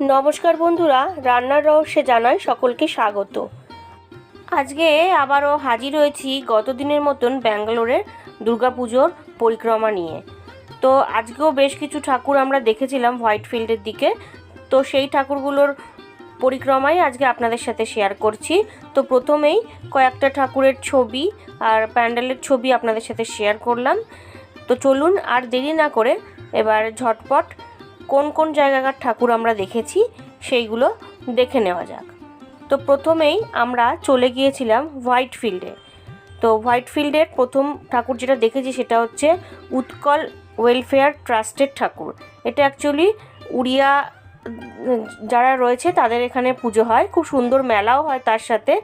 নমস্কার বন্ধুরা, রান্নার রহস্যে জানাই সকলকে স্বাগত। আজকে আবারও হাজির হয়েছি গত দিনের মতন ব্যাঙ্গালোরের দুর্গাপুজোর পরিক্রমা নিয়ে। তো আজকেও বেশ কিছু ঠাকুর আমরা দেখেছিলাম হোয়াইট ফিল্ডের দিকে। তো সেই ঠাকুরগুলোর পরিক্রমাই আজকে আপনাদের সাথে শেয়ার করছি। তো প্রথমেই কয়েকটা ঠাকুরের ছবি আর প্যান্ডেলের ছবি আপনাদের সাথে শেয়ার করলাম। তো চলুন আর দেরি না করে এবার ঝটপট কোন কোন জায়গাকার ঠাকুর আমরা দেখেছি, সেইগুলো দেখে নেওয়া যাক। তো প্রথমেই আমরা চলে গিয়েছিলাম হোয়াইট ফিল্ডে তো হোয়াইট ফিল্ডের প্রথম ঠাকুর যেটা দেখেছি সেটা হচ্ছে উৎকল ওয়েলফেয়ার ট্রাস্টের ঠাকুর। এটা অ্যাকচুয়ালি উড়িয়া যারা রয়েছে তাদের এখানে পুজো হয়। খুব সুন্দর মেলাও হয় তার সাথে।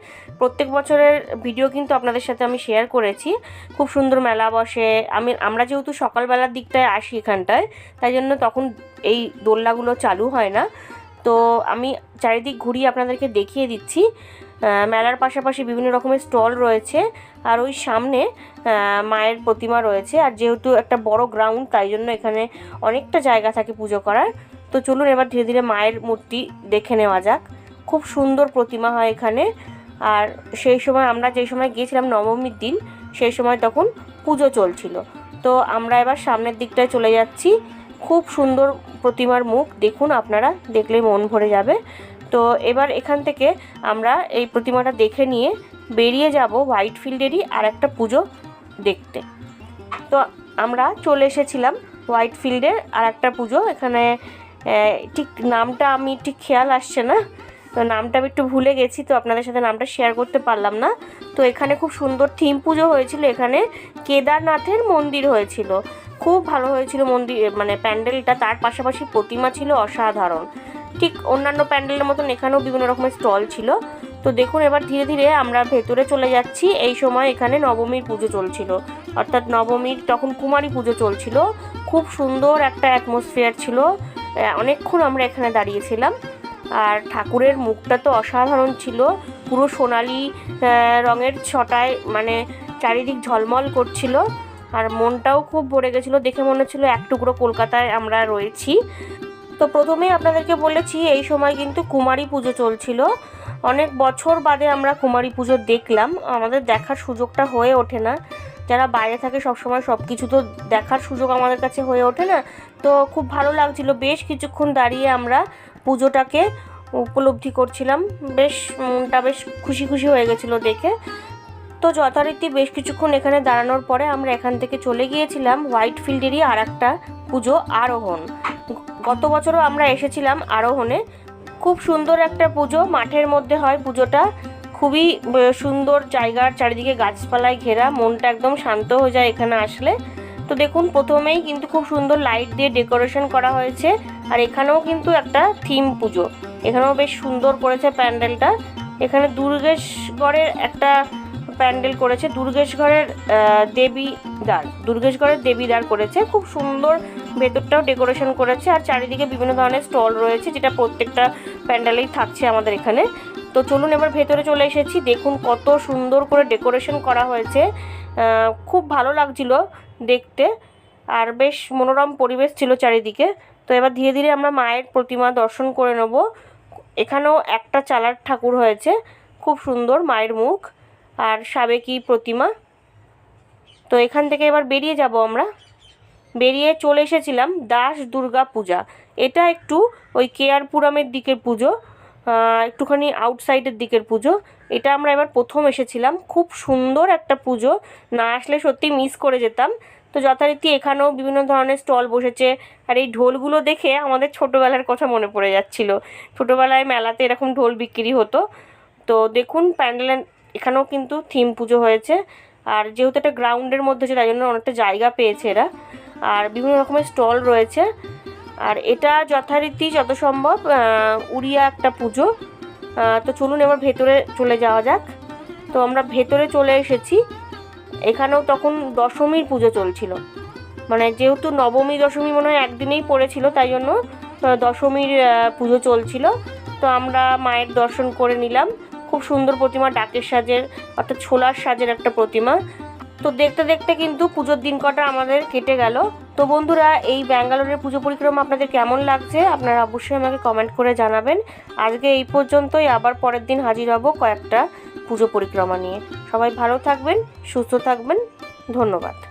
প্রত্যেক বছরের ভিডিও কিন্তু আপনাদের সাথে আমি শেয়ার করেছি। খুব সুন্দর মেলা বসে। আমি, আমরা যেহেতু সকালবেলার দিকটায় আসি এখানটায়, তাই জন্য তখন এই দোলনাগুলো চালু হয় না। তো আমি চারিদিক ঘুরিয়ে আপনাদেরকে দেখিয়ে দিচ্ছি। মেলার পাশাপাশি বিভিন্ন রকমের স্টল রয়েছে। আর ওই সামনে মায়ের প্রতিমা রয়েছে। আর যেহেতু একটা বড় গ্রাউন্ড তাই জন্য এখানে অনেকটা জায়গা থাকে পুজো করার। তো চলুন এবার ধীরে ধীরে মায়ের মূর্তি দেখে নেওয়া যাক। খুব সুন্দর প্রতিমা হয় এখানে। আর সেই সময় আমরা যেই সময় গিয়েছিলাম নবমীর দিন, সেই সময় তখন পুজো চলছিল। তো আমরা এবার সামনের দিকটায় চলে যাচ্ছি। খুব সুন্দর প্রতিমার মুখ দেখুন আপনারা, দেখলেই মন ভরে যাবে। তো এবার এখান থেকে আমরা এই প্রতিমাটা দেখে নিয়ে বেরিয়ে যাব হোয়াইট ফিল্ডেরই আর একটা পুজো দেখতে। তো আমরা চলে এসেছিলাম হোয়াইট ফিল্ডের আর একটা পুজো। এখানে ঠিক নামটা আমি, ঠিক খেয়াল আসছে না। তো নামটা আমি একটু ভুলে গেছি, তো আপনাদের সাথে নামটা শেয়ার করতে পারলাম না। তো এখানে খুব সুন্দর থিম পুজো হয়েছিল, এখানে কেদারনাথের মন্দির হয়েছিল। খুব ভালো হয়েছিল মন্দির মানে প্যান্ডেলটা, তার পাশাপাশি প্রতিমা ছিল অসাধারণ। ঠিক অন্যান্য প্যান্ডেলের মতন এখানেও বিভিন্ন রকমের স্টল ছিল। তো দেখুন, এবার ধীরে ধীরে আমরা ভেতরে চলে যাচ্ছি। এই সময় এখানে নবমীর পুজো চলছিল। অর্থাৎ নবমীর, তখন কুমারী পুজো চলছিল। খুব সুন্দর একটা অ্যাটমসফিয়ার ছিল। অনেকক্ষণ আমরা এখানে দাঁড়িয়েছিলাম। আর ঠাকুরের মুখটা তো অসাধারণ ছিল। পুরো সোনালি রঙের ছটায় মানে চারিদিক ঝলমল করছিল। আর মনটাও খুব ভরে গেছিল। দেখে মনে হচ্ছিল এক টুকরো কলকাতায় আমরা রয়েছি। তো প্রথমেই আপনাদেরকে বলেছি, এই সময় কিন্তু কুমারী পুজো চলছিল। অনেক বছর বাদে আমরা কুমারী পুজো দেখলাম। আমাদের দেখার সুযোগটা হয়ে ওঠে না। যারা বাইরে থাকে সবসময় সব কিছু তো দেখার সুযোগ আমাদের কাছে হয়ে ওঠে না। তো খুব ভালো লাগছিল। বেশ কিছুক্ষণ দাঁড়িয়ে আমরা পুজোটাকে উপলব্ধি করছিলাম। বেশ মনটা বেশ খুশি খুশি হয়ে গেছিল দেখে। তো যথারীতি বেশ কিছুক্ষণ এখানে দাঁড়ানোর পরে আমরা এখান থেকে চলে গিয়েছিলাম হোয়াইট ফিল্ডেরই আর একটা পুজো আরোহণ। গত বছরও আমরা এসেছিলাম আরোহণে। খুব সুন্দর একটা পুজো। মাঠের মধ্যে হয় পুজোটা। খুবই সুন্দর জায়গার চারিদিকে গাছপালায় ঘেরা মনটা একদম শান্ত হয়ে যায় এখানে আসলে। তো দেখুন প্রথমেই কিন্তু খুব সুন্দর লাইট দিয়ে ডেকোরেশন করা হয়েছে। আর এখানেও কিন্তু একটা থিম পুজো। এখানেও বেশ সুন্দর করেছে প্যান্ডেলটা। এখানে দুর্গেশগড়ের একটা প্যান্ডেল করেছে। দুর্গেশগড়ের আহ, দেবীদ্বার দুর্গেশগড়ের দেবীদ্বার করেছে। খুব সুন্দর ভেতরটাও ডেকোরেশন করেছে। আর চারিদিকে বিভিন্ন ধরনের স্টল রয়েছে যেটা প্রত্যেকটা প্যান্ডেলেই থাকছে আমাদের এখানে। তো চলুন এবার ভেতরে চলে এসেছি। দেখুন কত সুন্দর করে ডেকোরেশন করা হয়েছে। খুব ভালো লাগছিল দেখতে। আর বেশ মনোরম পরিবেশ ছিল চারিদিকে। তো এবার ধীরে ধীরে আমরা মায়ের প্রতিমা দর্শন করে নেব। এখানেও একটা চালার ঠাকুর হয়েছে। খুব সুন্দর মায়ের মুখ আর সাবেকি প্রতিমা। তো এখান থেকে এবার বেরিয়ে যাব আমরা। বেরিয়ে চলে এসেছিলাম দাস দুর্গা পূজা। এটা একটু ওই কেয়ারপুরামের দিকের পুজো। একটুখানি আউটসাইডের দিকের পুজো। এটা আমরা এবার প্রথম এসেছিলাম। খুব সুন্দর একটা পুজো। না আসলে সত্যি মিস করে যেতাম। তো যথারীতি এখানেও বিভিন্ন ধরনের স্টল বসেছে। আর এই ঢোলগুলো দেখে আমাদের ছোটোবেলার কথা মনে পড়ে যাচ্ছিল। ছোটোবেলায় মেলাতে এরকম ঢোল বিক্রি হতো। তো দেখুন, প্যান্ডেলে এখানেও কিন্তু থিম পুজো হয়েছে। আর যেহেতু একটা গ্রাউন্ডের মধ্যে আছে তাই জন্য অনেকটা জায়গা পেয়েছে এরা। আর বিভিন্ন রকমের স্টল রয়েছে। আর এটা যথারীতি যত সম্ভব উড়িয়া একটা পুজো। তো চলুন এবার ভেতরে চলে যাওয়া যাক। তো আমরা ভেতরে চলে এসেছি। এখানেও তখন দশমীর পুজো চলছিল। মানে যেহেতু নবমী, দশমী মনে হয় একদিনেই পড়েছিল, তাই জন্য দশমীর পুজো চলছিল। তো আমরা মায়ের দর্শন করে নিলাম। খুব সুন্দর প্রতিমা, ডাকের সাজের, অর্থাৎ ছোলার সাজের একটা প্রতিমা। তো দেখতে দেখতে কিন্তু পুজোর দিন কটা আমাদের কেটে গেল। তো বন্ধুরা, এই ব্যাঙ্গালোরের পুজো পরিক্রমা আপনাদের কেমন লাগছে? আপনারা অবশ্যই আমাকে কমেন্ট করে জানাবেন। আজকে এই পর্যন্তই, আবার পরের দিন হাজির হব কয়েকটা পুজো পরিক্রমা নিয়ে। সবাই ভালো থাকবেন, সুস্থ থাকবেন। ধন্যবাদ।